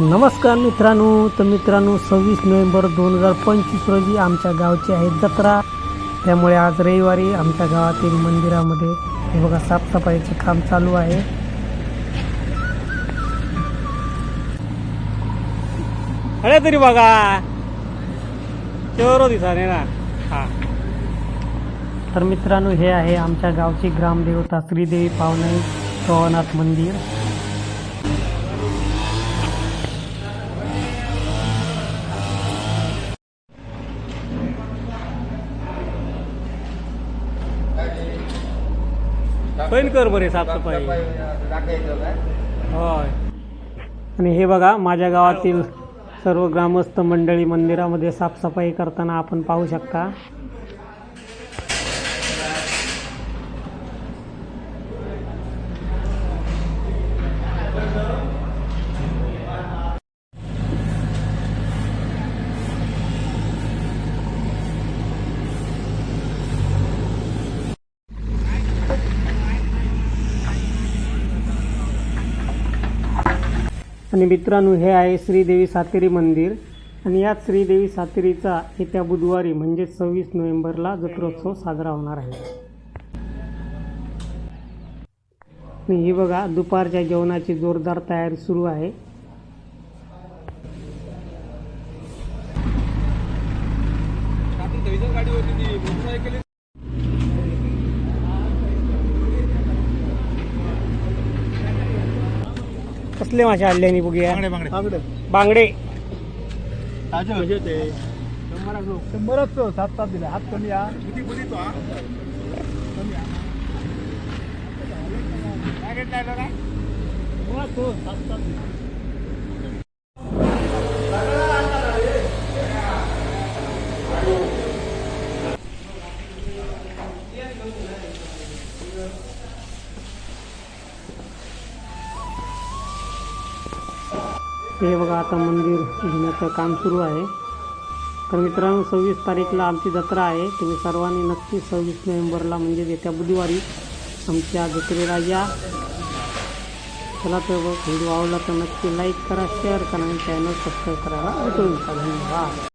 नमस्कार मित्रांनो तर मित्रांनो सव्वीस नोव्हेंबर दोन हजार पंचवीस रोजी आमच्या गावची आहे जत्रा. त्यामुळे आज रविवारी आमच्या गावातील मंदिरामध्ये हे बघा साफसफाईचे काम चालू आहे. अरे तरी बघा. चोरो दिसाने ना हा. तर मित्रांनो हे आहे आमच्या गावची ग्रामदेवता श्रीदेवी पावनाई भवनाथ मंदिर. पैन कर बरे साफसफाई. होय. आणि हे बघा माझ्या गावातील सर्व ग्रामस्थ मंडळी मंदिरामध्ये साफसफाई करताना आपण पाहू शकता. आणि मित्रांनो हे आहे श्रीदेवी सातेरी मंदिर. आणि याच श्रीदेवी सातेरीचा येत्या बुधवारी म्हणजे सव्वीस नोव्हेंबरला जत्रोत्सव साजरा होणार आहे. आणि ही बघा दुपारच्या जेवणाची जोरदार तयारी सुरू आहे. कसले मासे आणले बघूया बांगडे बांगडे बांगडे ताजे म्हणजे ते शंभरच तो सात सात दिले हात कमी या किती बोली तो हा? कमी या. काय रेट लागला काय? मुळात तो सात सात दिले. हे बघा आता मंदिर घेण्याचं काम सुरू आहे. तर मित्रांनो सव्वीस तारीखला आमची जत्रा आहे. तुम्ही सर्वांनी नक्की सव्वीस नोव्हेंबरला म्हणजे येत्या बुधवारी आमच्या जत्रेला या. चला तर बघ व्हिडिओ आवडला तर नक्की लाईक करा शेअर करा आणि चॅनल सबस्क्राईब करायला विसरू नका. धन्यवाद.